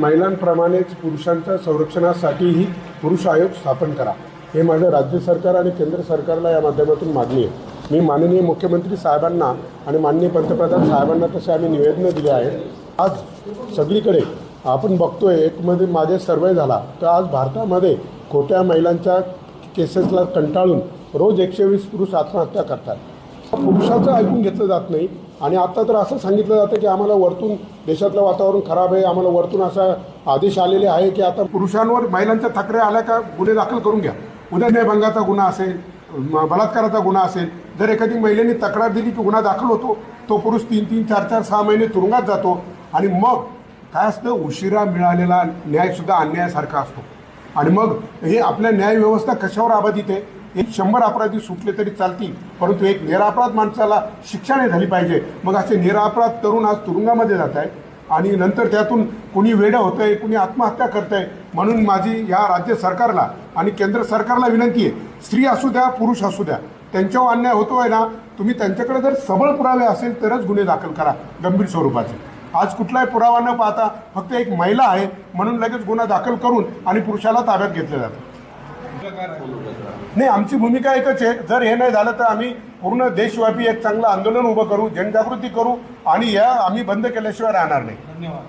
महिलांप्रमाणेच पुरुषांच्या संरक्षणासाठीही पुरुष आयोग स्थापन करा. हे माझं राज्य सरकार आणि केंद्र सरकारला या माध्यमातून मागणी आहे. मी माननीय मुख्यमंत्री साहेबांना आणि माननीय पंतप्रधान साहेबांना तसे आम्ही निवेदनं दिली आहेत आज सगळीकडे आपण बघतोय एकमध्ये मागे सर्वे झाला तर आज भारतामध्ये खोट्या महिलांच्या केसेसला कंटाळून रोज एकशे वीस पुरुष आत्महत्या करतात. पुरुषाचं ऐकून घेतलं जात नाही. आणि आता तर असं सांगितलं जातं की आम्हाला वरतून देशातलं वातावरण खराब आहे आम्हाला वरतून असा आदेश आलेले आहे की आता पुरुषांवर महिलांच्या तक्रारी आल्या का गुन्हे दाखल करून घ्या. उदयनभंगाचा गुन्हा असेल बलात्काराचा गुन्हा असेल जर एखादी महिलेने तक्रार दिली की गुन्हा दाखल होतो तो पुरुष तीन तीन चार चार सहा महिने तुरुंगात जातो आणि मग काय असतं? उशिरा मिळालेला न्यायसुद्धा अन्यायासारखा असतो. आणि मग हे आपल्या न्यायव्यवस्था कशावर आबाधित आहे? एक शंभर अपराधी सुटले तरी चालतील परंतु एक निरापराध माणसाला शिक्षा नाही झाली पाहिजे. मग असे निरापराध तरुण आज तुरुंगामध्ये जात आहे आणि नंतर त्यातून कुणी वेडं होतं आहे कुणी आत्महत्या करत आहे म्हणून माझी या राज्य सरकारला आणि केंद्र सरकारला विनंती आहे स्त्री असू द्या पुरुष असू द्या त्यांच्यावर अन्याय होतो आहे ना तुम्ही त्यांच्याकडे जर सबळ पुरावे असेल तरच गुन्हे दाखल करा गंभीर स्वरूपाचे. आज कुठलाही पुरावा न पाहता फक्त एक महिला आहे म्हणून लगेच गुन्हा दाखल करून आणि पुरुषाला ताब्यात घेतलं जातं. नाही आमची भूमिका एकच आहे. जर हे नाही झालं तर आम्ही पूर्ण देशव्यापी एक चांगलं आंदोलन उभं करू जनजागृती करू आणि या आम्ही बंद केल्याशिवाय राहणार नाही. धन्यवाद.